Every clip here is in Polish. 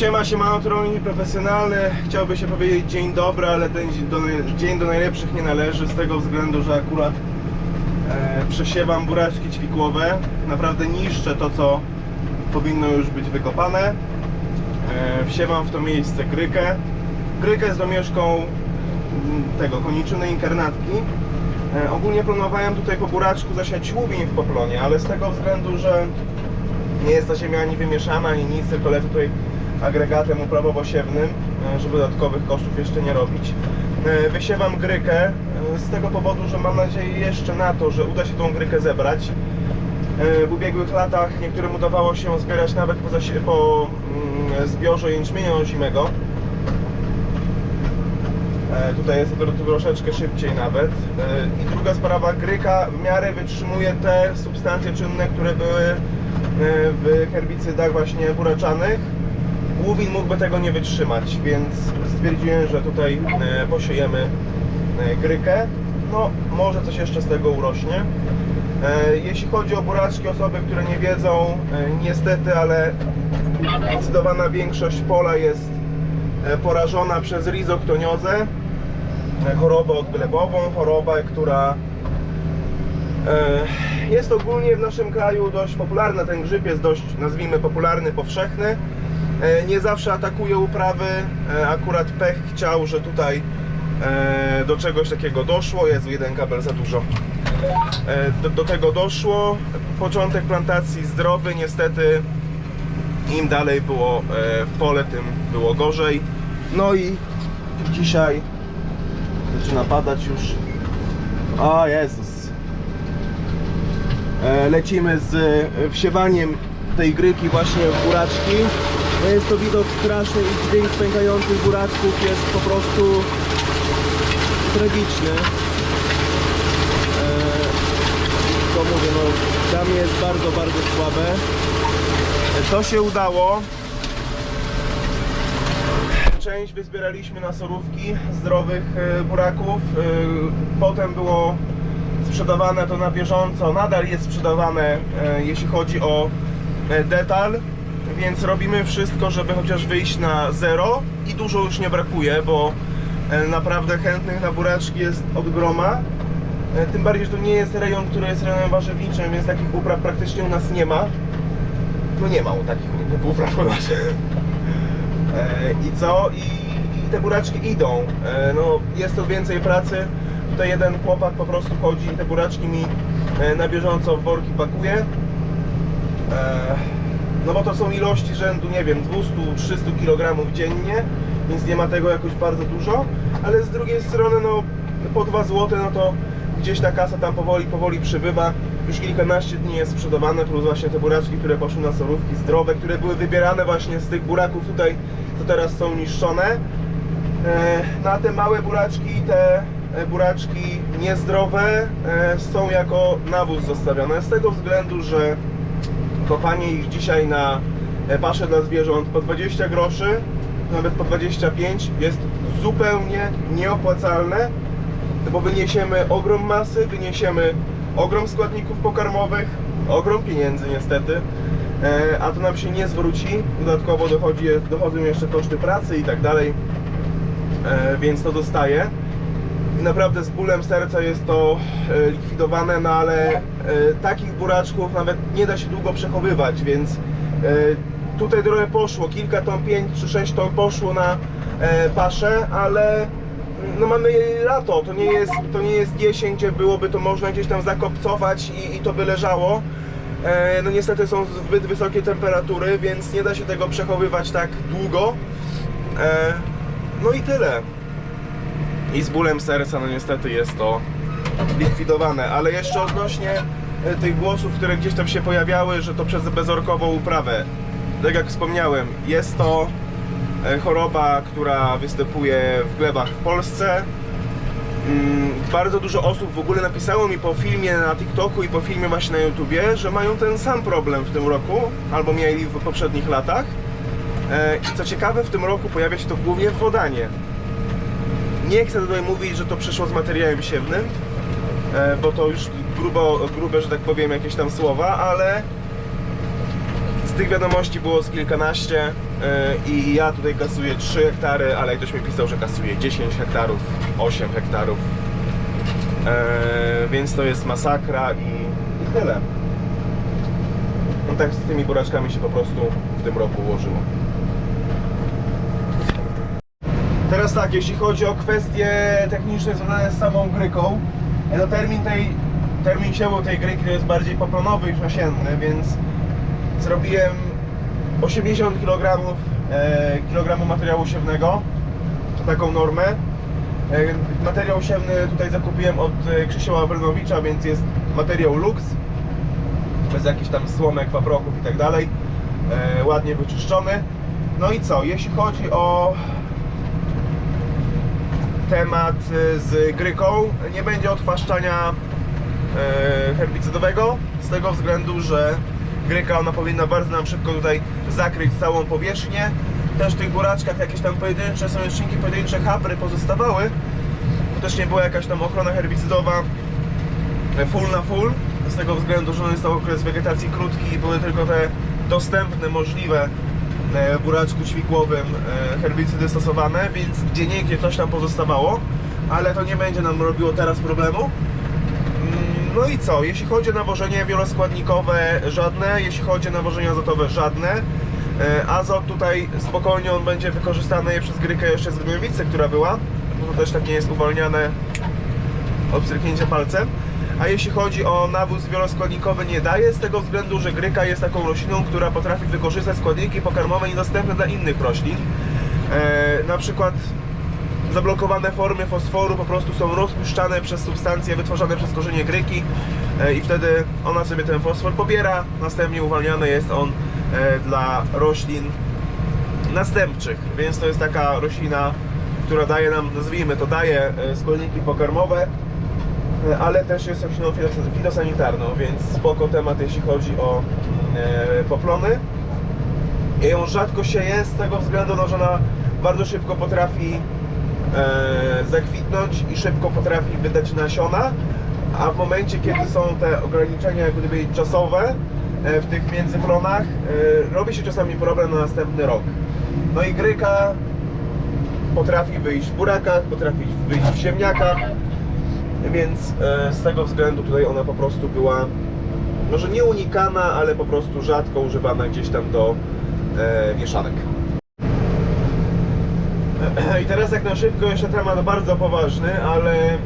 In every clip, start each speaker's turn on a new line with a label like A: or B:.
A: Siema, siemano, trolling profesjonalny. Chciałby się powiedzieć dzień dobry, ale ten dzień do, dzień do najlepszych nie należy z tego względu, że akurat e, przesiewam buraczki ćwikłowe. Naprawdę niszczę to, co powinno już być wykopane. E, wsiewam w to miejsce grykę. Grykę z domieszką mm, tego koniczyny inkarnatki. E, ogólnie planowałem tutaj po buraczku zasiać łubin w poplonie, ale z tego względu, że nie jest ta ziemia ani wymieszana, ani nic, tylko lecę tutaj agregatem uprawowo-siewnym, e, żeby dodatkowych kosztów jeszcze nie robić. E, Wysiewam grykę e, z tego powodu, że mam nadzieję jeszcze na to, że uda się tą grykę zebrać. W ubiegłych latach niektórym udawało się zbierać nawet po, po mm, zbiorze jęczmienia ozimego. Tutaj jest to tro- troszeczkę szybciej nawet. I druga sprawa, gryka w miarę wytrzymuje te substancje czynne, które były w herbicydach właśnie buraczanych. Łubin mógłby tego nie wytrzymać, więc stwierdziłem, że tutaj e, posiejemy e, grykę. No, może coś jeszcze z tego urośnie. E, Jeśli chodzi o buraczki, osoby, które nie wiedzą, niestety, ale zdecydowana większość pola jest porażona przez rizoktoniozę, chorobę odglebową, chorobę, która jest ogólnie w naszym kraju dość popularna. Ten grzyb jest dość, nazwijmy, popularny, powszechny. E, Nie zawsze atakuje uprawy. E, Akurat pech chciał, że tutaj e, do czegoś takiego doszło. Jest jeden kabel za dużo. Do, do tego doszło. Początek plantacji zdrowy, niestety im dalej było w pole, tym było gorzej. No i dzisiaj zaczyna padać już. O Jezus. Lecimy z wsiewaniem tej gryki właśnie w buraczki. No Jest to widok straszny i dźwięk pękających buraczków jest po prostu tragiczny. E, To mówię, no jest bardzo, bardzo słabe. To się udało. Część wyzbieraliśmy na sorówki zdrowych e, buraków. E, Potem było sprzedawane to na bieżąco. Nadal jest sprzedawane, e, jeśli chodzi o e, detal. Więc robimy wszystko, żeby chociaż wyjść na zero i dużo już nie brakuje, bo e, naprawdę chętnych na buraczki jest od groma. E, Tym bardziej, że to nie jest rejon, który jest rejonem warzywniczym, więc takich upraw praktycznie u nas nie ma. No nie ma u takich upraw u nas. E, I co? I, I te buraczki idą. No, jest to więcej pracy. Tutaj jeden chłopak po prostu chodzi i te buraczki mi na bieżąco w worki pakuje. No bo to są ilości rzędu, nie wiem, 200-300 kg dziennie, więc nie ma tego jakoś bardzo dużo, ale z drugiej strony no po 2 zł, no to gdzieś ta kasa tam powoli, powoli przybywa. Już kilkanaście dni jest sprzedawane, plus właśnie te buraczki, które poszły na sorówki zdrowe, które były wybierane właśnie z tych buraków tutaj, co teraz są niszczone. E, Na te małe buraczki, te e, buraczki niezdrowe e, są jako nawóz zostawione z tego względu, że kopanie ich dzisiaj na e, paszę dla zwierząt po 20 groszy, nawet po 25 jest zupełnie nieopłacalne, bo wyniesiemy ogrom masy, wyniesiemy ogrom składników pokarmowych, ogrom pieniędzy niestety, e, a to nam się nie zwróci. Dodatkowo dochodzi, dochodzą jeszcze koszty pracy i tak dalej, e, więc to zostaje. I naprawdę z bólem serca jest to e, likwidowane, no ale e, takich buraczków nawet nie da się długo przechowywać, więc e, tutaj trochę poszło, kilka ton, 5 czy 6 ton poszło na paszę, ale no mamy lato, to nie jest, to nie jest jesień, gdzie byłoby to można gdzieś tam zakopcować i, i to by leżało. No niestety są zbyt wysokie temperatury, więc nie da się tego przechowywać tak długo. No i tyle i z bólem serca, no niestety jest to likwidowane. Ale jeszcze odnośnie e, tych głosów, które gdzieś tam się pojawiały, że to przez bezorkową uprawę. Tak jak wspomniałem, jest to e, choroba, która występuje w glebach w Polsce. Mm, Bardzo dużo osób w ogóle napisało mi po filmie na TikToku i po filmie właśnie na YouTubie, że mają ten sam problem w tym roku, albo mieli w poprzednich latach. E, I co ciekawe, w tym roku pojawia się to głównie w wodanie. Nie chcę tutaj mówić, że to przyszło z materiałem siewnym, e, bo to już grubo, grube, że tak powiem, jakieś tam słowa, ale Z tych wiadomości było z kilkanaście e, i ja tutaj kasuję 3 hektary, ale ktoś mi pisał, że kasuje 10 hektarów, 8 hektarów. E, więc to jest masakra i, i tyle. No tak z tymi buraczkami się po prostu w tym roku ułożyło. Teraz tak, jeśli chodzi o kwestie techniczne związane z samą gryką, e, no termin tej, termin siewu tej gryki to jest bardziej poplonowy niż nasienny, więc zrobiłem 80 kg e, kilogramu materiału siewnego, taką normę. E, materiał siewny tutaj zakupiłem od e, Krzysioła Wrynowicza, więc jest materiał Lux, bez jakichś tam słomek, paprochów i tak dalej, e, ładnie wyczyszczony. No i co, jeśli chodzi o temat y, z gryką. Nie będzie odchwaszczania e, herbicydowego z tego względu, że gryka ona powinna bardzo nam szybko tutaj zakryć całą powierzchnię. Też w tych buraczkach jakieś tam pojedyncze słoneczniki, pojedyncze hapry pozostawały. Też nie była jakaś tam ochrona herbicydowa e, full na full. Z tego względu, że no jest to okres wegetacji krótki i były tylko te dostępne, możliwe buraczku ćwikłowym e, herbicydy stosowane, więc gdzie niegdzie coś tam pozostawało, ale to nie będzie nam robiło teraz problemu. Mm, No i co? Jeśli chodzi o nawożenie wieloskładnikowe, żadne. Jeśli chodzi o nawożenie azotowe, żadne. E, Azot tutaj spokojnie on będzie wykorzystany przez grykę jeszcze z gnojowicy, która była. bo To też tak nie jest uwalniane od palcem. A jeśli chodzi o nawóz wieloskładnikowy, nie daje z tego względu, że gryka jest taką rośliną, która potrafi wykorzystać składniki pokarmowe niedostępne dla innych roślin. E, na przykład zablokowane formy fosforu po prostu są rozpuszczane przez substancje wytworzone przez korzenie gryki e, i wtedy ona sobie ten fosfor pobiera, następnie uwalniany jest on e, dla roślin następczych, więc to jest taka roślina, która daje nam, nazwijmy to, daje e, składniki pokarmowe, ale też jest rośliną fitos- fitosanitarną, więc spoko temat jeśli chodzi o e, poplony. Ją rzadko sieje z tego względu, no, że ona bardzo szybko potrafi e, zakwitnąć i szybko potrafi wydać nasiona, a w momencie, kiedy są te ograniczenia jak gdyby czasowe e, w tych międzyplonach, e, robi się czasami problem na następny rok. No i gryka potrafi wyjść w burakach, potrafi wyjść w ziemniakach, więc e, z tego względu tutaj ona po prostu była może nie unikana, ale po prostu rzadko używana gdzieś tam do e, mieszanek. I teraz jak na szybko jeszcze temat bardzo poważny, ale mm,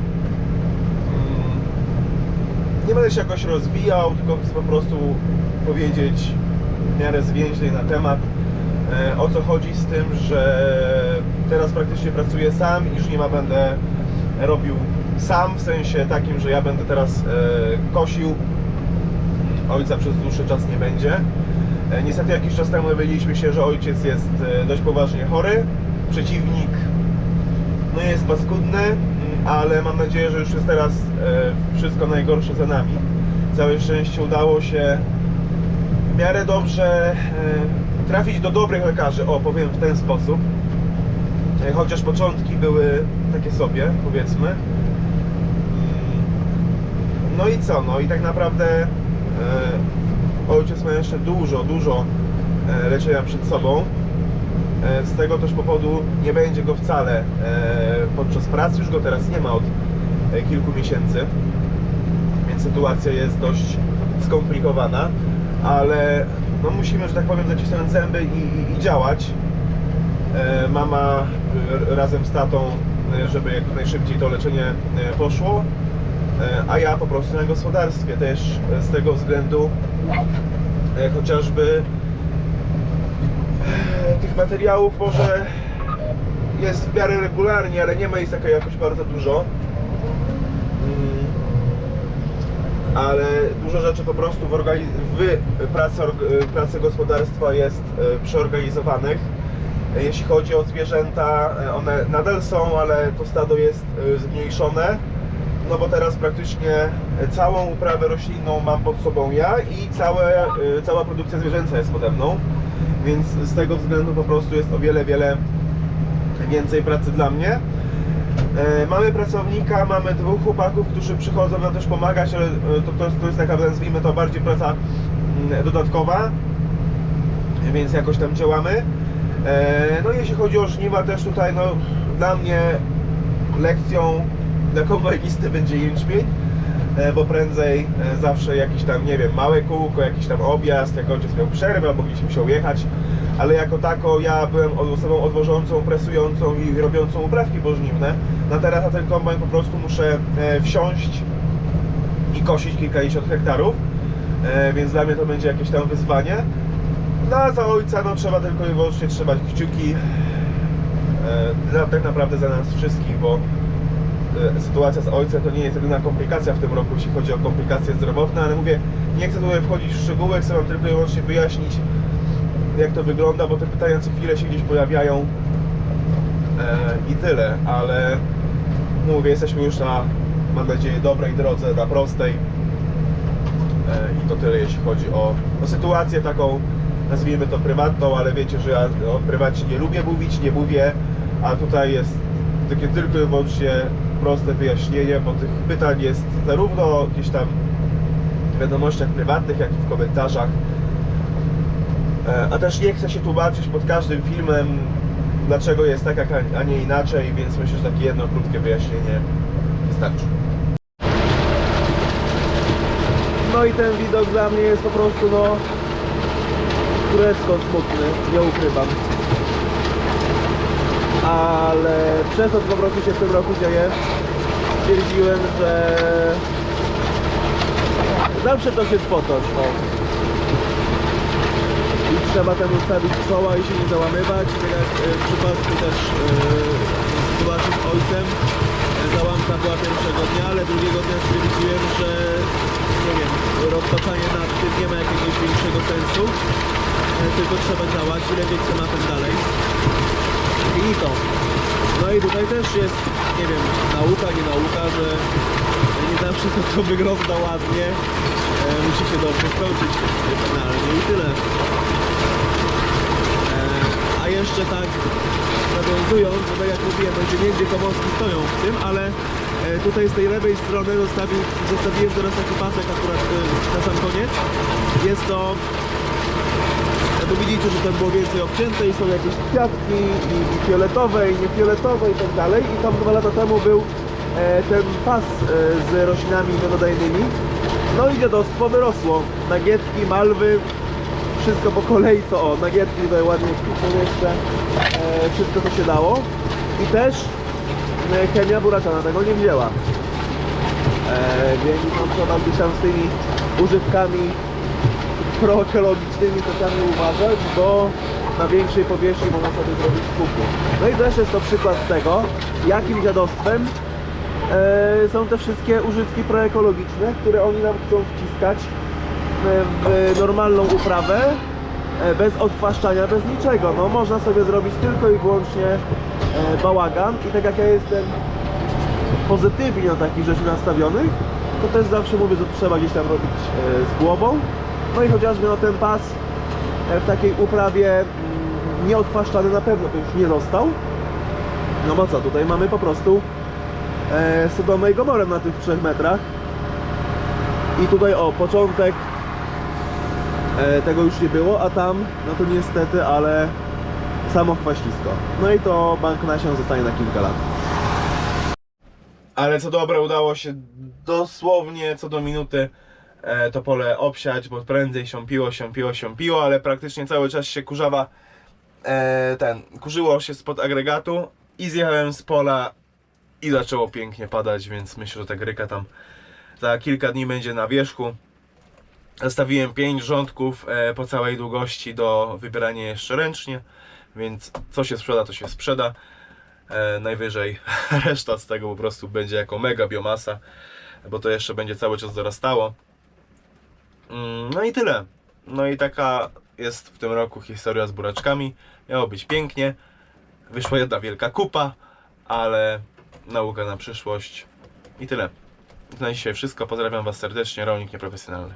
A: nie będę się jakoś rozwijał, tylko chcę po prostu powiedzieć w miarę zwięźlej na temat e, o co chodzi z tym, że teraz praktycznie pracuję sam i żniwa będę robił sam, w sensie takim, że ja będę teraz e, kosił ojca przez dłuższy czas nie będzie. E, Niestety jakiś czas temu dowiedzieliśmy się, że ojciec jest e, dość poważnie chory. Przeciwnik no jest paskudny, ale mam nadzieję, że już jest teraz e, wszystko najgorsze za nami. Całe szczęście udało się w miarę dobrze e, trafić do dobrych lekarzy, o powiem w ten sposób. E, Chociaż początki były takie sobie, powiedzmy. No i co? No i tak naprawdę e, ojciec ma jeszcze dużo, dużo e, leczenia przed sobą. E, z tego też powodu nie będzie go wcale e, podczas pracy, już go teraz nie ma od kilku miesięcy, więc sytuacja jest dość skomplikowana, ale no musimy, że tak powiem, zacisnąć zęby i, i, i działać. Mama razem z tatą, żeby jak najszybciej to leczenie poszło, a ja po prostu na gospodarstwie też e, z tego względu e, chociażby e, tych materiałów może jest w miarę regularnie, ale nie ma ich taka jakoś bardzo dużo. Mm, Ale dużo rzeczy po prostu w, w pracy, pracy gospodarstwa jest e, przeorganizowanych. E, Jeśli chodzi o zwierzęta, e, one nadal są, ale to stado jest e, zmniejszone. No bo teraz praktycznie całą uprawę roślinną mam pod sobą ja i całe, y, cała produkcja zwierzęca jest pode mną. Więc z tego względu po prostu jest o wiele, wiele więcej pracy dla mnie. E, Mamy pracownika, mamy dwóch chłopaków, którzy przychodzą nam też pomagać, ale e, to, to, to jest taka, nazwijmy to, bardziej praca mm, dodatkowa. więc jakoś tam działamy. E, No jeśli chodzi o żniwa też tutaj, no dla mnie lekcją dla kombajnisty będzie jęczmień, e, bo prędzej e, zawsze jakieś tam, nie wiem, małe kółko, jakiś tam objazd, jak ojciec miał przerwę albo gdzieś musiał jechać, ale jako tako ja byłem osobą odwożącą, presującą i robiącą uprawki pożniwne. Na teraz na ten kombajn po prostu muszę e, wsiąść i kosić kilkadziesiąt hektarów, więc dla mnie to będzie jakieś tam wyzwanie. No a za ojca no trzeba tylko i wyłącznie trzymać kciuki tak naprawdę za nas wszystkich, bo sytuacja z ojcem to nie jest jedyna komplikacja w tym roku, jeśli chodzi o komplikacje zdrowotne, ale mówię, nie chcę tutaj wchodzić w szczegóły, chcę Wam tylko i wyłącznie wyjaśnić jak to wygląda, bo te pytania co chwilę się gdzieś pojawiają e, i tyle, ale mówię, jesteśmy już na, mam nadzieję, dobrej drodze, na prostej E, i to tyle jeśli chodzi o, o sytuację taką, nazwijmy to prywatną, ale wiecie, że ja o prywatnie nie lubię mówić, nie mówię, a tutaj jest takie tylko i wyłącznie proste wyjaśnienie, bo tych pytań jest zarówno gdzieś tam w wiadomościach prywatnych, jak i w komentarzach. E, A też nie chcę się tłumaczyć pod każdym filmem, dlaczego jest tak, a- nie inaczej, więc myślę, że takie jedno krótkie wyjaśnienie wystarczy. No i ten widok dla mnie jest po prostu no turecko smutny, nie ukrywam. Ale przez to, co po prostu się w tym roku dzieje, stwierdziłem, że zawsze to się spotoć, o. I trzeba temu stawić czoła i się nie załamywać, tak jak e, w przypadku też sytuacji z ojcem. E, Załamka była pierwszego dnia, ale drugiego dnia stwierdziłem, że nie wiem, rozpaczanie nad tym nie ma jakiegoś większego sensu, tylko trzeba działać i lecieć tematem dalej. I to. No i tutaj też jest, nie wiem, nauka, nie nauka, że nie zawsze to, co wygląda ładnie, e, musi się dobrze skończyć finalnie i tyle. E, a jeszcze tak nawiązując, tak jak mówiłem, będzie nie gdzie komorski stoją w tym, ale e, tutaj z tej lewej strony zostawił, zostawiłem teraz taki pasek akurat e, na sam koniec. Jest to bo widzicie, że tam było więcej obcięte i są jakieś kwiatki i, i fioletowe i niefioletowe i tak dalej. I tam dwa lata temu był e, ten pas e, z roślinami wynodajnymi. No i dziadostwo wyrosło. Nagietki, malwy, wszystko po kolei co o, nagietki tutaj ładnie kwitną jeszcze, e, wszystko co się dało. I też e, chemia buraczana tego nie wzięła. E, więc no, trzeba gdzieś tam z tymi używkami proekologicznymi czasami uważać, bo na większej powierzchni można sobie zrobić kuku. No i też jest to przykład tego, jakim dziadostwem e, są te wszystkie użytki proekologiczne, które oni nam chcą wciskać e, w normalną uprawę, e, bez odpłaszczania, bez niczego. No można sobie zrobić tylko i wyłącznie e, bałagan i tak jak ja jestem pozytywnie na takich rzeczy nastawionych, to też zawsze mówię, że trzeba gdzieś tam robić z głową. No i chociażby no, ten pas e, w takiej uprawie mm, nieodpłaszczany na pewno to już nie został. No bo co, tutaj mamy po prostu e, Sodomę i Gomorę na tych 3 metrach. I tutaj o, początek e, tego już nie było, a tam, no to niestety, ale samo chwaścisko. No i to bank nasion zostanie na kilka lat. Ale co dobre, udało się dosłownie co do minuty to pole obsiać, bo prędzej się piło, się piło, się piło, ale praktycznie cały czas się kurzawa e, ten, kurzyło się spod agregatu i zjechałem z pola i zaczęło pięknie padać, więc myślę, że ta gryka tam za kilka dni będzie na wierzchu. Zostawiłem 5 rządków e, po całej długości do wybierania jeszcze ręcznie, więc co się sprzeda, to się sprzeda. E, najwyżej reszta z tego po prostu będzie jako mega biomasa, bo to jeszcze będzie cały czas dorastało. Mm, No i tyle. No i taka jest w tym roku historia z buraczkami. Miało być pięknie. Wyszła jedna wielka kupa, ale nauka na przyszłość. I tyle. Na dzisiaj wszystko. Pozdrawiam Was serdecznie. Rolnik nieprofesjonalny.